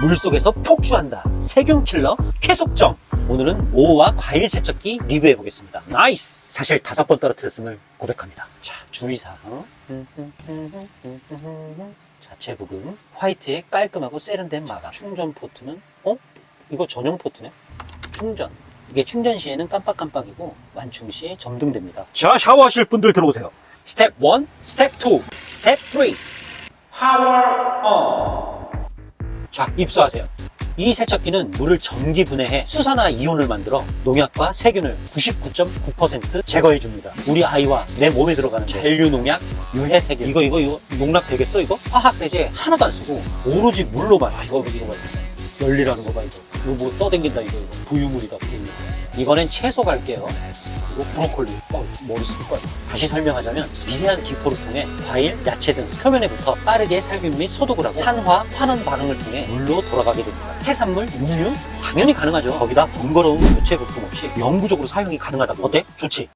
물속에서 폭주한다. 세균 킬러 쾌속정. 오늘은 오와 과일 세척기 리뷰해 보겠습니다. 나이스! 사실 다섯 번 떨어뜨렸음을 고백합니다. 자, 주의사항. 자체 부금. 화이트에 깔끔하고 세련된 마감. 충전 포트는, 어? 이거 전용 포트네? 충전. 이게 충전 시에는 깜빡깜빡이고 완충 시에 점등됩니다. 자, 샤워하실 분들 들어오세요. 스텝 1, 스텝 2, 스텝 3. 파워 온. 자, 입수하세요. 이 세척기는 물을 전기 분해해 수산화 이온을 만들어 농약과 세균을 99.9% 제거해 줍니다. 우리 아이와 내 몸에 들어가는 잔류 농약, 유해 세균. 이거 이거 이거 농락 되겠어 이거? 화학 세제 하나도 안 쓰고 오로지 물로만. 아, 이거 이거 봐. 열리라는 거 봐 이거. 이거 뭐 떠댕긴다 이거 이거. 부유물이다 부유물. 이거는 채소 갈게요. 그리고 브로콜리. 어, 머리 쓸 거야. 다시 설명하자면 미세한 기포를 통해 과일, 야채 등 표면에 붙어 빠르게 살균 및 소독을 하고 산화, 환원 반응을 통해 물로 돌아가게 됩니다. 해산물, 육류 당연히 가능하죠. 거기다 번거로운 교체 부품 없이 영구적으로 사용이 가능하다. 어때? 좋지?